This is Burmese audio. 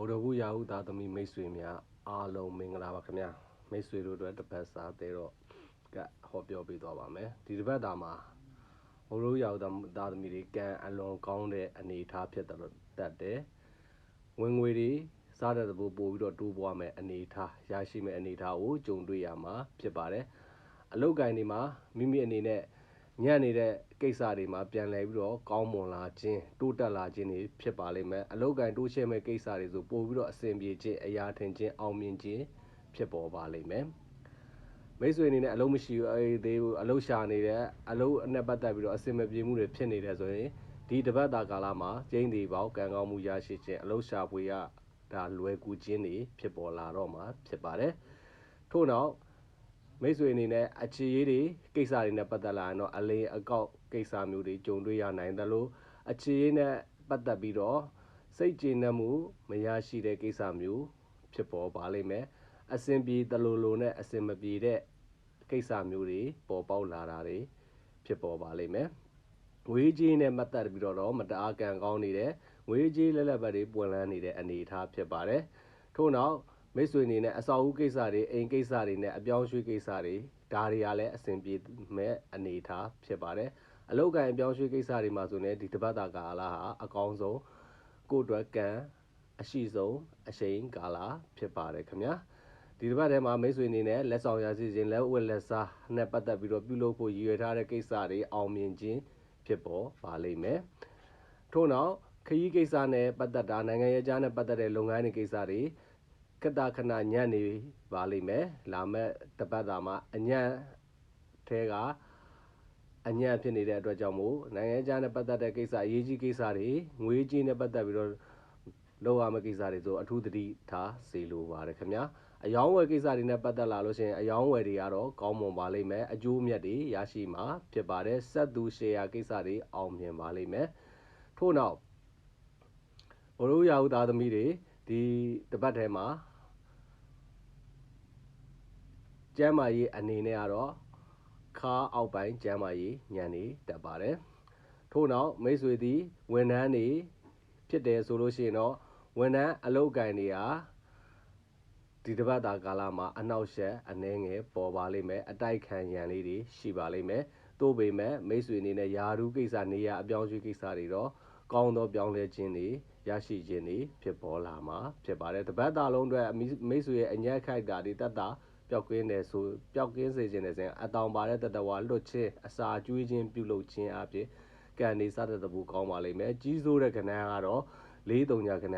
ဗုဒ္ဓဘူးရာဟုသားသမီးမိတ်ဆွေများအားလုံးမင်္ဂလာပါခင်ဗျာမိတ်ဆွေတို့အတွက်တစ်ပတ်စာသေးတော့ကဟောပြောပေးသွားပါမယ်ဒီတစ်ပတ်တာမှာဗုဒ္ဓဘူးရာဟုသားသမီးတွေကံအလွန်ကောင်းတဲ့အနေအထားဖြစ်တယ်လို့တတ်တယ်ဝင်ငွေတွေစားတဲ့သဘောပို့ပြီးတော့တိုးပွားမယ်အနေအထားရရှိမယ်အနေအထားကိုကြုံတွေ့ရမှာဖြစ်ပါတယ်အလုတ်ကင်တွေမှာမိမိအနေနဲ့ ညံ့နေတဲ့ကိစ္စတွေမှာပြန်လဲပြီးတော့ကောင်းမွန်လာခြင်းတိုးတက်လာခြင်းတွေဖြစ်ပါလိမ့်မယ်အလုတ်ကင်တိုးရှဲမဲ့ကိစ္စတွေဆိုပို့ပြီးတော့အဆင်ပြေခြင်းအရာထင်ခြင်းအောင်မြင်ခြင်းဖြစ်ပေါ်ပါလိမ့်မယ်မိတ်ဆွေအနေနဲ့အလုံးမရှိဘူးအေးသေးဘူးအလုံးရှာနေတယ်အလုံးအနဲ့ပတ်သက်ပြီးတော့အဆင်မပြေမှုတွေဖြစ်နေတယ်ဆိုရင်ဒီတပတ်တာကာလမှာကျင်းဒီပေါကံကောင်းမှုရရှိခြင်းအလုံးရှာဖွေရဒါလွယ်ကူခြင်းတွေဖြစ်ပေါ်လာတော့မှာဖြစ်ပါတယ်ထို့နောက် မိတ်ဆွေအနေနဲ့အခြေရေးတွေကိစ္စတွေနဲ့ပတ်သက်လာရင်တော့အလင်းအကောက်ကိစ္စမျိုးတွေကြုံတွေ့ရနိုင်တယ်လို့အခြေရေးနဲ့ပတ်သက်ပြီးတော့စိတ်ကျေနပ်မှုမရရှိတဲ့ကိစ္စမျိုးဖြစ်ပေါ်ပါလိမ့်မယ်အစဉ်ပြေတလူလိုနဲ့အစဉ်မပြေတဲ့ကိစ္စမျိုးတွေပေါ်ပေါက်လာတာတွေဖြစ်ပေါ်ပါလိမ့်မယ်ငွေကြေးနဲ့ပတ်သက်ပြီးတော့မတအားကံကောင်းနေတဲ့ငွေကြေးလက်လက်ပတ်တွေပွင့်လန်းနေတဲ့အနေအထားဖြစ်ပါတယ်ထို့နောက် မိတ်ဆွေအနေနဲ့အစာအုပ်ကိစ္စတွေအိမ်ကိစ္စတွေနဲ့အပြောင်းရွှေ့ကိစ္စတွေဒါတွေကလည်းအဆင်ပြေမဲ့အနေအထားဖြစ်ပါတယ်အလောက်ကန်အပြောင်းရွှေ့ကိစ္စတွေမှာဆိုရင်ဒီတပတ်တာကာလဟာအကောင်းဆုံးကိုယ့်အတွက်ကံအရှိဆုံးအချိန်ကာလဖြစ်ပါတယ်ခင်ဗျာဒီတစ်ပတ်ထဲမှာမိတ်ဆွေအနေနဲ့လက်ဆောင်ရရှိခြင်းလက်ဝက်လက်စားနဲ့ပတ်သက်ပြီးတော့ပြုလုပ်ဖို့ရည်ရွယ်ထားတဲ့ကိစ္စတွေအောင်မြင်ခြင်းဖြစ်ပေါ်ပါလိမ့်မယ်ထို့နောက်ခရီးကိစ္စနဲ့ပတ်သက်တာနိုင်ငံရေးကြားနဲ့ပတ်သက်တဲ့လုပ်ငန်းတွေကိစ္စတွေ ကတခဏညံ့နေပါလိမ့်မယ်လာမဲ့တပတ်တာမှာအညံ့ထဲကအညံ့ဖြစ်နေတဲ့အတွက်ကြောင့်မို့နိုင်ငံခြားနဲ့ပတ်သက်တဲ့ကိစ္စအရေးကြီးကိစ္စတွေငွေကြေးနဲ့ပတ်သက်ပြီးတော့လောက်ရမယ့်ကိစ္စတွေဆိုအထူးသတိထားစေလိုပါတယ်ခင်ဗျာအယောင်းဝယ်ကိစ္စတွေနဲ့ပတ်သက်လာလို့ရှိရင်အယောင်းဝယ်တွေကတော့ကောင်းမွန်ပါလိမ့်မယ်အကျိုးမြတ်တွေရရှိမှာဖြစ်ပါတယ်ဆက်သူရှယ်ယာကိစ္စတွေအောင်မြင်ပါလိမ့်မယ်ထို့နောက်ဘရိုးရာဟုသားသမီးတွေဒီတပတ်ထဲမှာ ကျမ်းမာရေးအနေနဲ့ကတော့ခါအောက်ပိုင်းကျမ်းမာရေးညံနေတက်ပါတယ်ထို့နောက်မိတ်ဆွေသည်ဝန်ထမ်းတွေဖြစ်တယ်ဆိုလို့ရှိရင်တော့ဝန်ထမ်းအလုပ်ကိုင်တွေဟာဒီတပတ်တာကာလမှာအနောက်ရှက်အနှဲငယ်ပေါ်ပါလိမ့်မယ်အတိုက်ခံရန်လေးတွေရှိပါလိမ့်မယ်သို့ပေမဲ့မိတ်ဆွေအနေနဲ့ယာရုကိစ္စနေရအပြောင်းရွှေ့ကိစ္စတွေတော့ကောင်းသောပြောင်းလဲခြင်းတွေရရှိခြင်းတွေဖြစ်ပေါ်လာမှာဖြစ်ပါတယ်တပတ်တာလုံးအတွက်မိတ်ဆွေရဲ့အညက်ခိုက်တာတွေတတ်တာ ပျောက်ကင်းတယ်ဆိုပျောက်ကင်းစေခြင်းနဲ့ဆိုရင်အတောင်ပါတဲ့တတဝါလွတ်ခြင်းအစာကျွေးခြင်းပြုလုပ်ခြင်းအပြင်ကံနေစတဲ့တပူကောင်းပါလိမ့်မယ်ကြီးစိုးတဲ့ကဏ္ဍကတော့၄တုံညာကဏ္ဍ